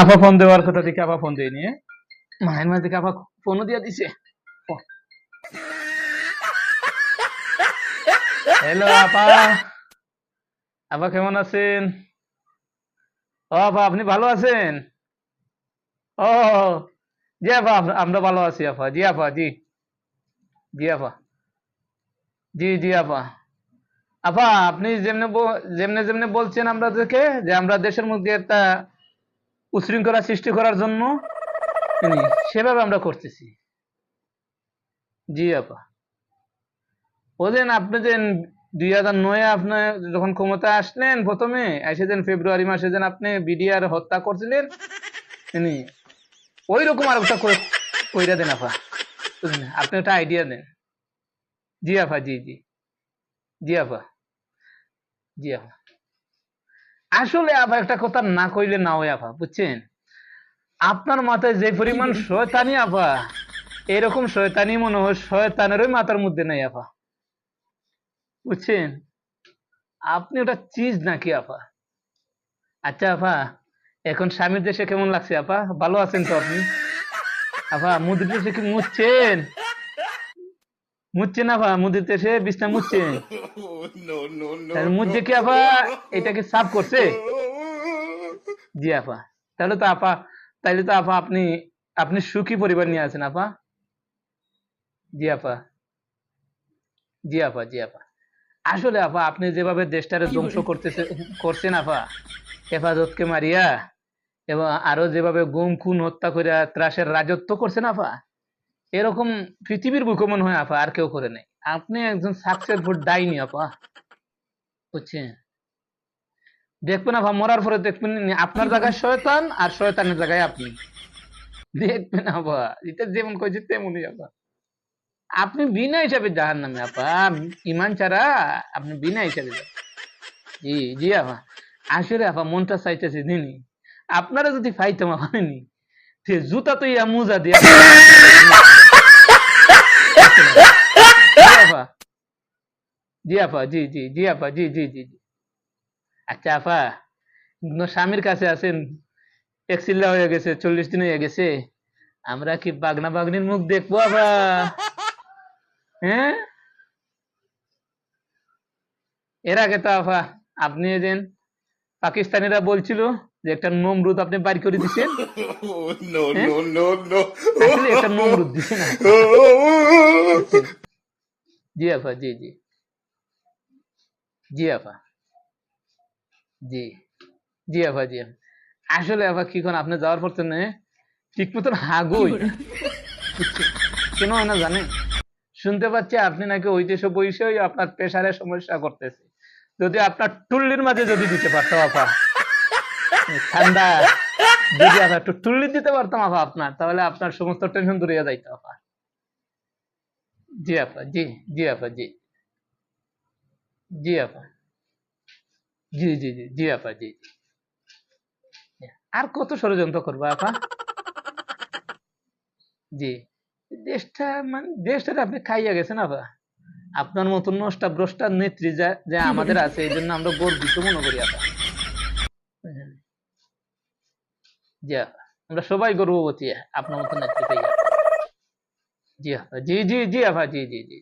আপা ফোন দেওয়ার কথা দেখে আপা ফোন দিয়ে নিয়ে মায়ের মাঝে আপা ফোনও দিয়ে দিছে। হ্যালো আপা। আপা কেমন আছেন? ও, আপা, আপনি ভালো আছেন? ও, জি, আপা আমরা ভালো আছি, আপা। জি আপা, জি। জি, আপা। জি জি, আপা। আপা, আপনি যেমনে যেমনে যেমনে বলছেন আমরা যে আমরা দেশের মধ্যে একটা উশৃঙ্খলা সৃষ্টি করার জন্য সেভাবে আমরা করতেছি। জি, আপা। ওদিন আপনি যে দুই হাজার নয়ে আপনি যখন ক্ষমতা আসলেন প্রথমে, এসে ফেব্রুয়ারি মাসে যেন আপনি বিডিআর হত্যা করছিলেন ওই রকম আর একটা কইরা দেন, আপা? আপনি একটা আইডিয়া দেন। জি, আপা, জি জি। জি, আপা। জি, আপা। আসলে আপা একটা কথা না কইলে না হয় আপা বুঝছেন? আপনার মাথায় যে পরিমাণ শয়তানি আপা এরকম শয়তানি মনে হয় শয়তানেরই মাথার মধ্যে নাই আপা বুঝছেন? আপনি ওটা চিজ নাকি আপা আচ্ছা আপা এখন স্বামীর দেশে কেমন লাগছে আপা ভালো আছেন তো আপনি? আপা মুদির দেশে কি মুছছেন? মুছছেন আপা মুদিতে সে বিছনা মুচ্ছে. তাহলে মুদ্দে কি আপা এটাকে সাফ করছে? জি আপা। তাহলে তো আপা তাইলে তো আপা আপনি আপনি সুখী পরিবার নিয়ে আছেন আপা। জি আপা। জি আপা জি আপা। আসলে আপা আপনি যেভাবে দেশটারে ধ্বংস করতেছে করছেন আপা হেফাজতকে মারিয়া এবং আরও যেভাবে গুম খুন হত্যা করে ত্রাসের রাজত্ব করছেন আপা। এরকম পৃথিবীর বুকে মনে হয়, আপা, আর কেউ করে নাই। আপনি একজন সাকসেসফুল ডাইনি আপা। বুঝছেন? দেখবেন, আপা, মরার পরে দেখবেন আপনার জায়গায় শয়তান আর শয়তানের জায়গায় আপনি। দেখবেন, আপা, এটা যেমন কইছে তেমনই, আপা। আপনি বিনা হিসাবে জাহান নামে আপা। ইমান ছাড়া আপনি বিনা হিসাবে জি জি, আপা। আসলে, আপা, মনটা চাইতেছে দিনি আপনারা যদি পাইতাম আপনি জুতা তো ইয়া মুজা দিয়া জি আপা জি আপা জি জি জি আপা জি জি জি জি। আচ্ছা আপা স্বামীর কাছে আছেন? এক হয়ে গেছে চল্লিশ দিন হয়ে গেছে। আমরা কি বাগনা বাগনির মুখ দেখব আপা? হ্যাঁ? এর আগে তো আপা আপনি যেন পাকিস্তানিরা বলছিল যে একটা নমরুদ আপনি বাড়ি করে দিচ্ছেন. আসলে একটা নমরুদ দিছে জি আপা জি জি। জি আপা। জি। জি আপা জি। আসলে আপা কি কোন আপনি যাওয়ার পর তো ঠিক মতন হাগুই। কেন হয় না জানেন? শুনতে পাচ্ছি আপনি নাকি ওই দেশে বসেই আপনার প্রেশারের সমস্যা করতেছে। যদি আপনার টুল্লির মাঝে যদি দিতে পারতাম আপা। ঠান্ডা। যদি আপা একটু টুল্লি দিতে পারতাম আপা আপনার তাহলে আপনার সমস্ত টেনশন দূরে যাইতো আপা। জি আপা জি জি আপা জি। জি আপা। জি জি জি জি আপা, জি। আর কত ষড়যন্ত্র করব আপা? জি। দেশটা মানে দেশটা আপনি খাইয়া গেছেন আপা। আপনার মতন নষ্টা ভ্রষ্টা নেত্রী যা, যে আমাদের আছে, এই জন্য আমরা গর্বিত মনে করি আপা? জি আমরা সবাই গর্ববতী আপনার মতন নেত্রী জি আপা, জি জি জি আপা, জি জি জি।